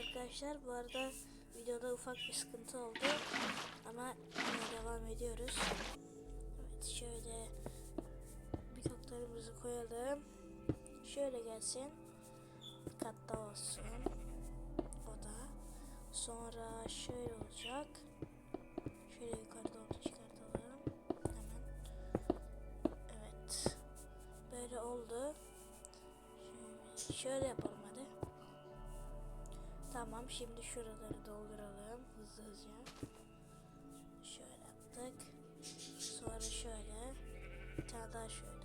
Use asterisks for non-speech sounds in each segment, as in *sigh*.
arkadaşlar bu arada videoda ufak bir sıkıntı oldu ama devam ediyoruz. Evet şöyle bloklarımızı koyalım. Şöyle gelsin. Katta olsun. O da. Sonra şöyle olacak. Şöyle yukarı doğru çıkartalım. Hemen. Evet. Böyle oldu. Şöyle, şöyle yapalım. Tamam şimdi şuraları dolduralım hızlı hızlı. Şöyle yaptık. Sonra şöyle. Bir tane daha şöyle.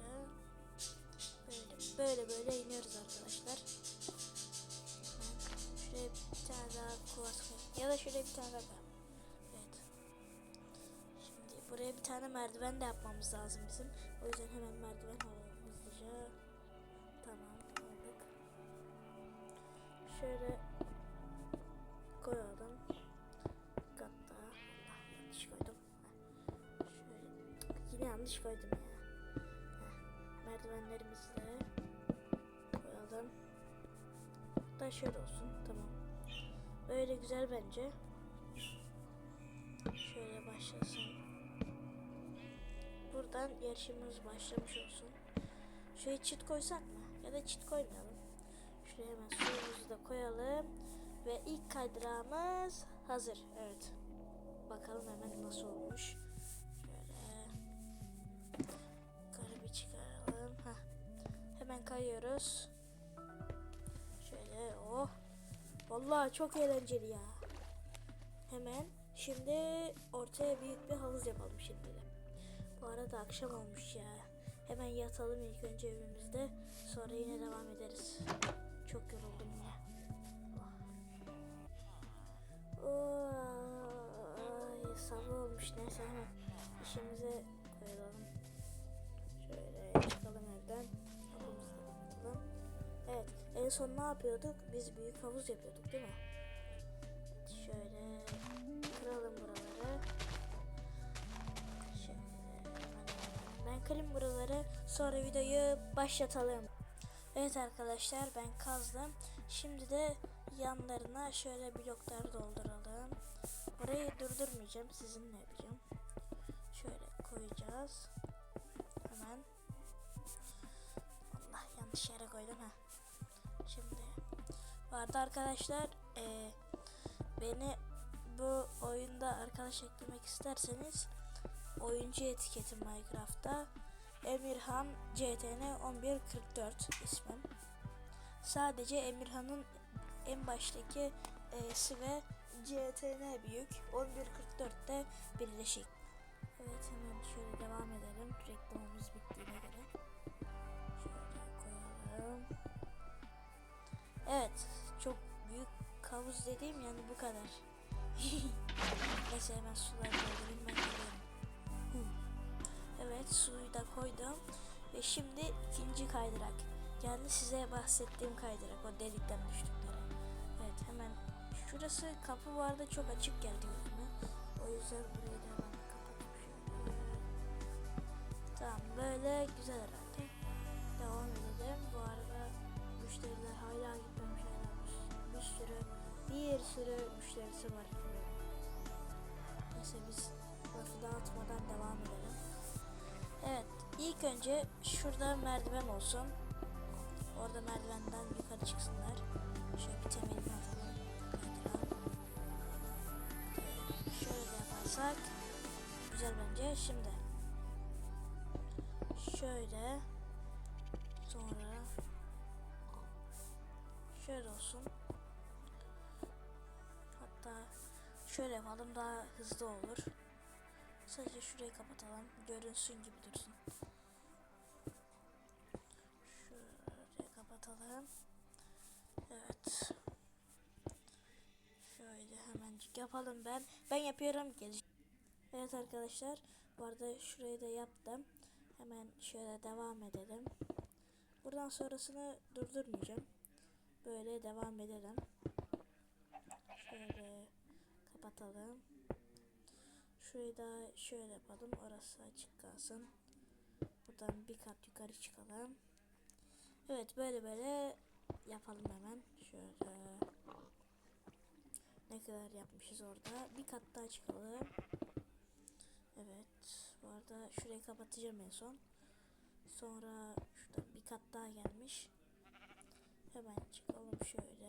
Böyle böyle böyle iniyoruz arkadaşlar. Şuraya bir tane daha kuvas. Ya da şuraya bir tane daha. Evet. Şimdi buraya bir tane merdiven de yapmamız lazım bizim. O yüzden hemen merdiven alalım hızlıca. Tamam aldık. Şöyle koyalım. Hatta Allah yanlış koydum. Şöyle yine yanlış koydum ya. Merdivenlerimizi de koyalım. Hatta şöyle olsun. Tamam. Böyle güzel bence. Şöyle başlasın. Buradan yarışımız başlamış olsun. Şuraya çit koysak mı? Ya da çit koymayalım. Şuraya hemen suyumuzu da koyalım. Ve ilk kaydırağımız hazır. Evet. Bakalım hemen nasıl olmuş. Şöyle. Yukarı çıkaralım. Heh. Hemen kayıyoruz. Şöyle oh. Vallahi çok eğlenceli ya. Hemen şimdi ortaya büyük bir havuz yapalım şimdi. Bu arada akşam olmuş ya. Hemen yatalım ilk önce evimizde. Sonra yine devam ederiz. Çok yoruldum yine. Ay, sabah olmuş neyse hemen işimize koyalım. Şöyle çıkalım evden. Evet en son ne yapıyorduk? Biz büyük havuz yapıyorduk değil mi? Şöyle kıralım buraları. Ben kırayım buraları. Sonra videoyu başlatalım. Evet arkadaşlar ben kazdım. Şimdi de yanlarına şöyle bloklar dolduralım. Burayı durdurmayacağım. Sizinle yapacağım. Şöyle koyacağız. Hemen. Allah yanlış yere koydum ha. Şimdi vardı arkadaşlar. Eee beni bu oyunda arkadaş eklemek isterseniz oyuncu etiketi Minecraft'ta Emirhan CTN 1144 ismim. Sadece Emirhan'ın en baştaki E'si ve CTN büyük 1144'te birleşik. Evet hemen şöyle devam edelim. Reklamımız bittiğine göre. Şöyle koyalım. Evet çok büyük havuz dediğim yani bu kadar. *laughs* Neyse hemen suları doldurayım ben geliyorum. Hı. Evet suyu da koydum. Ve şimdi ikinci kaydırak. Geldi size bahsettiğim kaydırak. O delikten düştükleri. Hemen şurası kapı vardı çok açık geldi gözüme. O yüzden burayı da hemen kapatıp şöyle. Tamam böyle güzel herhalde. Devam edelim. Bu arada müşteriler hala gitmemiş herhalde. Bir sürü bir sürü müşterisi var. Neyse biz lafı dağıtmadan devam edelim. Evet ilk önce şurada merdiven olsun. Orada merdivenden yukarı çıksınlar. Şöyle bir temelini. Şöyle yaparsak güzel bence. Şimdi şöyle sonra şöyle olsun. Hatta şöyle yapalım daha hızlı olur. Sadece şurayı kapatalım. Görünsün gibi dursun. Şurayı kapatalım. Evet. Şöyle hemencik yapalım ben. Ben yapıyorum. Gel. Evet arkadaşlar. Bu arada şurayı da yaptım. Hemen şöyle devam edelim. Buradan sonrasını durdurmayacağım. Böyle devam edelim. Şöyle kapatalım. Şurayı da şöyle yapalım. Orası açık kalsın. Buradan bir kat yukarı çıkalım. Evet böyle böyle yapalım hemen. Şöyle. Ne kadar yapmışız orada. Bir kat daha çıkalım. Evet. Bu arada şurayı kapatacağım en son. Sonra şurada bir kat daha gelmiş. Hemen çıkalım şöyle.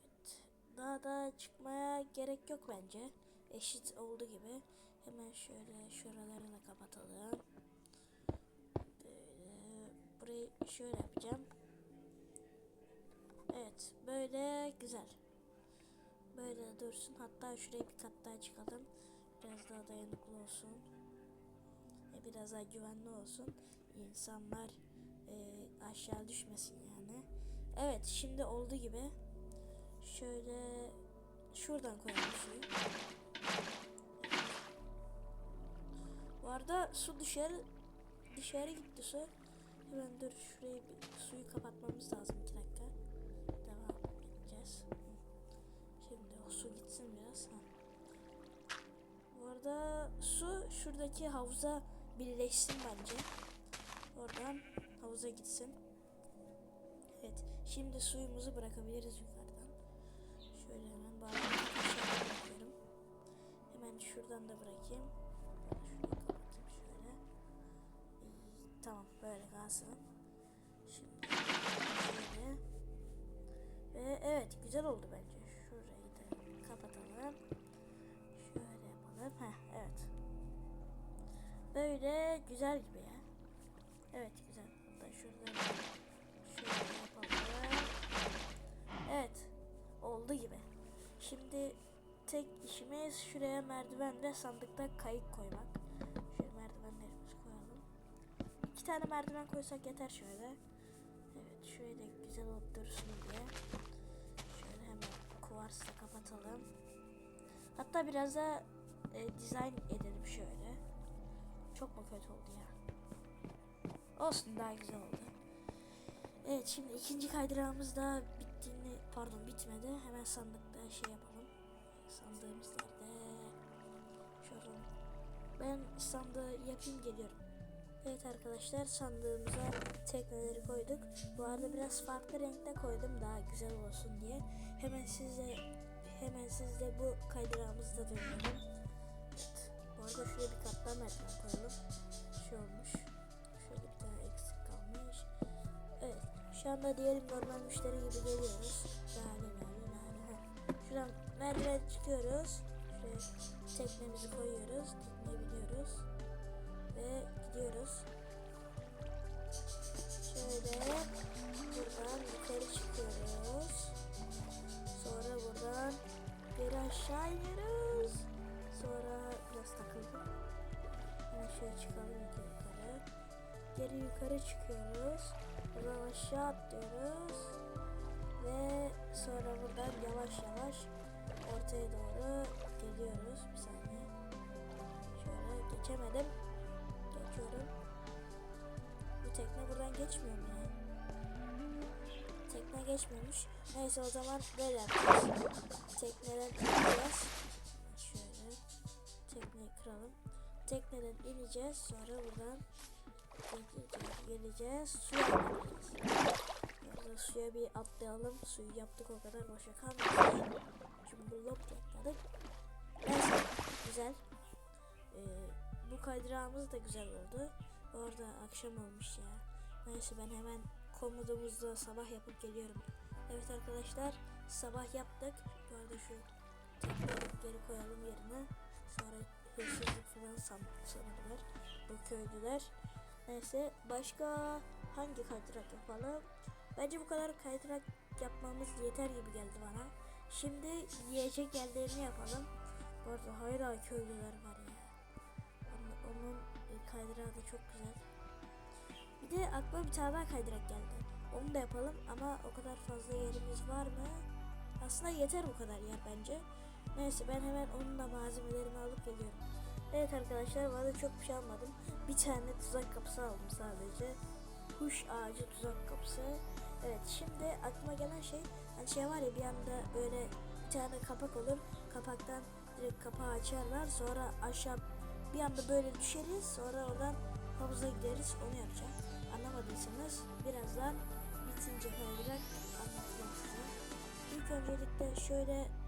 Evet. Daha da çıkmaya gerek yok bence. Eşit oldu gibi. Hemen şöyle şuraları da kapatalım. Böyle burayı şöyle yapacağım. Evet, böyle güzel. Böyle dursun. Hatta şuraya bir kat daha çıkalım. Biraz daha dayanıklı olsun. E, biraz daha güvenli olsun. İnsanlar e, aşağı düşmesin yani. Evet, şimdi oldu gibi. Şöyle şuradan koyalım suyu. Bu arada su dışarı dışarı gitti su. Hemen dur şurayı bir suyu kapatmamız lazım Ha. Bu arada su şuradaki havuza birleşsin bence. Oradan havuza gitsin. Evet. Şimdi suyumuzu bırakabiliriz yukarıdan. Şöyle hemen bırakıyorum. Hemen şuradan da bırakayım. Şurayı kapatayım şöyle. Tamam böyle kalsın. Şimdi şöyle. Ve evet güzel oldu bence. Yapalım. Heh, evet. Böyle güzel gibi ya. Evet güzel. Hatta şurada şöyle yapalım. Evet. Oldu gibi. Şimdi tek işimiz şuraya merdiven ve sandıkta kayık koymak. Şöyle merdivenlerimizi koyalım. İki tane merdiven koysak yeter şöyle. Evet şöyle de güzel olup dursun diye. Şöyle hemen kuvarsla kapatalım. Hatta biraz da e, dizayn edelim şöyle. Çok mu kötü oldu ya? Olsun daha güzel oldu. Evet şimdi ikinci kaydırağımız da bittiğini pardon bitmedi. Hemen sandıkta şey yapalım. Sandığımız nerede? Şuradan. Ben sandığı yapayım geliyorum. Evet arkadaşlar sandığımıza tekneleri koyduk. Bu arada biraz farklı renkte koydum daha güzel olsun diye. Hemen size hemen sizde bu kaydırağımızı da dönüyorum. Arada şuraya bir kat daha merdiven koyalım. Şey olmuş. Şöyle bir tane eksik kalmış. Evet. Şu anda diyelim normal müşteri gibi geliyoruz. Lale lale. Heh. Şuradan merdiven çıkıyoruz. Şuraya teknemizi koyuyoruz. Tekneyi biniyoruz. Ve gidiyoruz. Şöyle buradan yukarı çıkıyoruz. Sonra buradan geri aşağı iniyoruz. Biraz takıldım. Hemen şöyle çıkalım yukarı. Geri yukarı çıkıyoruz. Buradan aşağı atlıyoruz. Ve sonra buradan yavaş yavaş ortaya doğru geliyoruz. Bir saniye. Şöyle geçemedim. Geçiyorum. Bu tekne buradan geçmiyor mu ya? Tekne geçmiyormuş. Neyse o zaman böyle yapacağız. Tekneden ineceğiz. Kıralım. Tekneden ineceğiz. Sonra buradan geleceğiz. geleceğiz. Suya atlayacağız. Burada suya bir atlayalım. Suyu yaptık o kadar boşa kalmasın. Cumburlop atladık. Neyse güzel. Ee, bu kaydırağımız da güzel oldu. Orada akşam olmuş ya. Neyse ben hemen komodumuzda sabah yapıp geliyorum. Evet arkadaşlar sabah yaptık. Bu arada şu tekneyi geri koyalım yerine. Sonra hırsızlık falan san sanırlar bu köylüler. Neyse başka hangi kaydırak yapalım? Bence bu kadar kaydırak yapmamız yeter gibi geldi bana. Şimdi yiyecek yerlerini yapalım. Bu arada hayra köylüler var ya. Onun, onun e, kaydırağı da çok güzel. Bir de aklıma bir tane kaydırak geldi. Onu da yapalım ama o kadar fazla yerimiz var mı? Aslında yeter bu kadar yer bence. Neyse ben hemen onunla malzemelerimi alıp geliyorum. Evet arkadaşlar bana çok bir şey almadım. Bir tane tuzak kapısı aldım sadece. Kuş ağacı tuzak kapısı. Evet şimdi aklıma gelen şey hani şey var ya bir anda böyle bir tane kapak olur. Kapaktan direkt kapağı açarlar. Sonra aşağı bir anda böyle düşeriz. Sonra oradan havuza gideriz. Onu yapacağım. Anlamadıysanız birazdan bitince kaydırak anlatacağım size. İlk öncelikle şöyle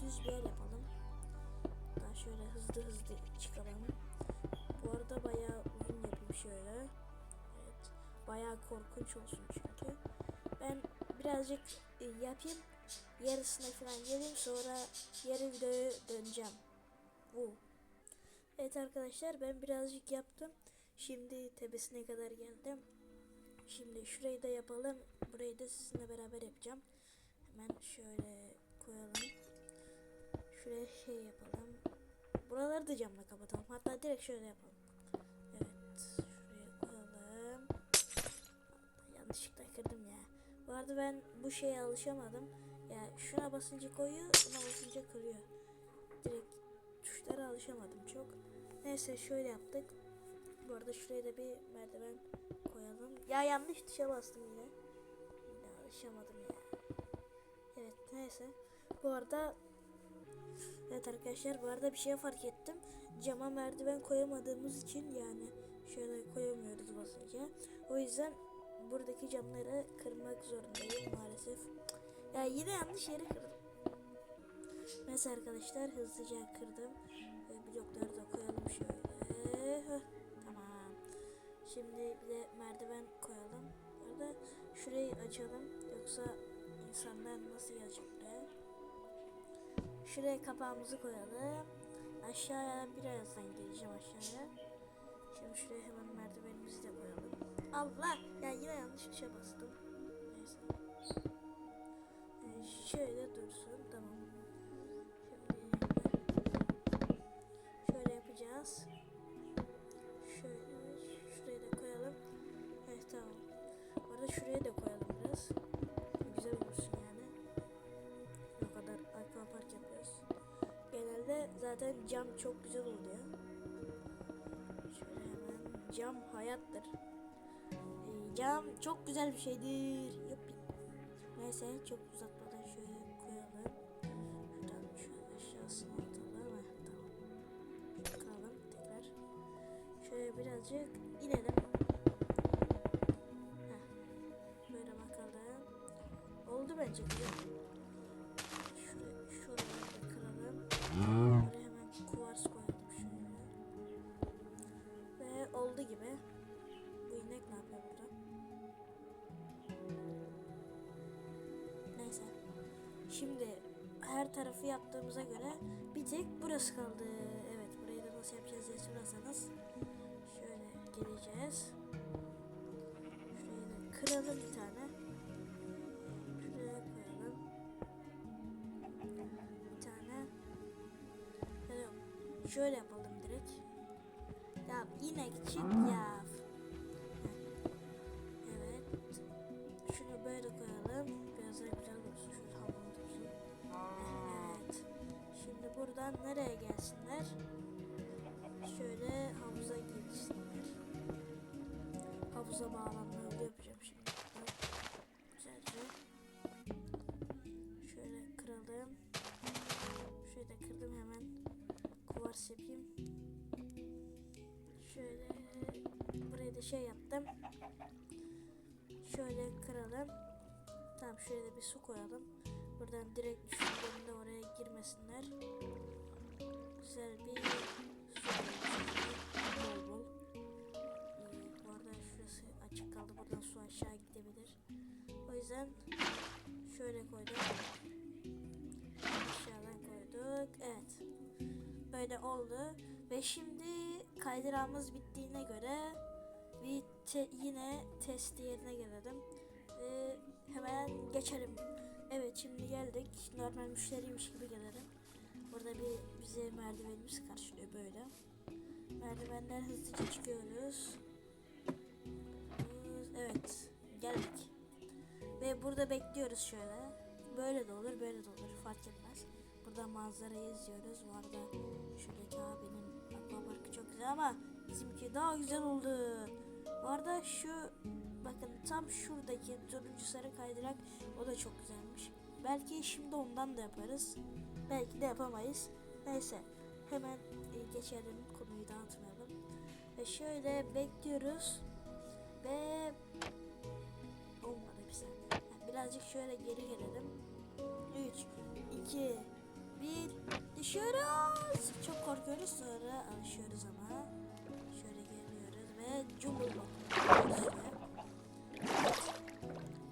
düz bir yer yapalım. Daha şöyle hızlı hızlı çıkalım. Bu arada bayağı uzun yapayım şöyle. Evet. Bayağı korkunç olsun çünkü. Ben birazcık e, yapayım. Yarısına falan geleyim sonra yarı videoya döneceğim. Bu. Evet arkadaşlar ben birazcık yaptım. Şimdi tepesine kadar geldim. Şimdi şurayı da yapalım. Burayı da sizinle beraber yapacağım. Hemen şöyle koyalım. Şuraya şey yapalım. Buraları da camla kapatalım. Hatta direkt şöyle yapalım. Evet. Şuraya koyalım. Yanlışlıkla kırdım ya. Bu arada ben bu şeye alışamadım. Ya şuna basınca koyuyor, buna basınca kırıyor. Direkt tuşlara alışamadım çok. Neyse şöyle yaptık. Bu arada şuraya da bir merdiven koyalım. Ya yanlış tuşa bastım yine. Yine alışamadım ya. Evet neyse. Bu arada Evet arkadaşlar bu arada bir şey fark ettim. Cama merdiven koyamadığımız için yani şöyle koyamıyoruz basınca. O yüzden buradaki camları kırmak zorundayım maalesef. Ya yine yanlış yere kırdım. Mesela arkadaşlar hızlıca kırdım. Ve blokları da koyalım şöyle. Heh, tamam. Şimdi bir de merdiven koyalım. Bu arada şurayı açalım. Yoksa insanlar nasıl gelecek? Şuraya kapağımızı koyalım. Aşağıya birazdan geleceğim aşağıya. Şimdi şuraya hemen merdivenimizi de koyalım. Allah! Ya yine yanlış tuşa bastım. Neyse. Ee, şöyle dursun. Tamam. Şimdi şöyle yapacağız. Şöyle şuraya da koyalım. Evet tamam. Bu arada şuraya da koyalım biraz. Genelde zaten cam çok güzel oluyor. Şöyle hemen cam hayattır. Ee, cam çok güzel bir şeydir. Yuppi. Neyse çok uzatmadan şöyle koyalım. Şuradan şöyle aşağısına atalım. Heh, tamam. Bakalım tekrar. Şöyle birazcık inelim. Heh. Böyle bakalım. Oldu bence güzel. Şimdi her tarafı yaptığımıza göre bir tek burası kaldı. Evet burayı da nasıl yapacağız diye sorarsanız şöyle geleceğiz. Şurayı da kıralım bir tane. Şuraya koyalım. Bir tane. Ya da şöyle yapalım direkt. Ya inek çık ya. Buradan nereye gelsinler? Şöyle havuza girsinler. Havuza bağlanmalı yapacağım şimdi. Güzelce. Şöyle kıralım. Şöyle kırdım hemen. Kuvars yapayım. Şöyle buraya da şey yaptım. Şöyle kıralım. Tamam şöyle bir su koyalım. Buradan direkt düştüklerinde oraya girmesinler. Güzel bir su koyalım. Bol bol. Ee, bu arada şurası açık kaldı. Buradan su aşağı gidebilir. O yüzden şöyle koydum. Aşağıdan koyduk. Evet. Böyle oldu. Ve şimdi kaydırağımız bittiğine göre bir te- yine test yerine gelelim. Ve hemen geçelim. Evet şimdi geldik. Normal müşteriymiş gibi gelelim. Burada bir bize merdivenimiz karşılıyor böyle. Merdivenden hızlıca çıkıyoruz. Evet geldik. Ve burada bekliyoruz şöyle. Böyle de olur böyle de olur fark etmez. Burada manzarayı izliyoruz. Bu arada şuradaki abinin akvaparkı çok güzel ama bizimki daha güzel oldu. Bu arada şu bakın tam şuradaki turuncu sarı kaydırak o da çok güzelmiş. Belki şimdi ondan da yaparız. Belki de yapamayız. Neyse hemen e, geçelim konuyu dağıtmayalım. Ve şöyle bekliyoruz. Ve olmadı bir saniye. Birazcık şöyle geri gelelim. 3, 2, bir düşüyoruz. Çok korkuyoruz sonra alışıyoruz ama. Şöyle geliyoruz ve cumhurluk.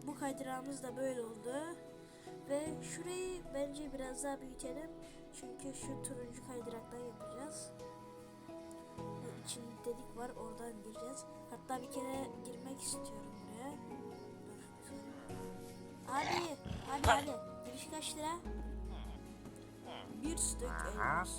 Bu kaydırağımız da böyle oldu. Ve şurayı bence biraz daha büyütelim. Çünkü şu turuncu kaydıraktan yapacağız. Ve içinde delik var oradan gireceğiz. Hatta bir kere girmek istiyorum buraya. Abi, abi, abi. Giriş kaç lira? Bir stek elmas.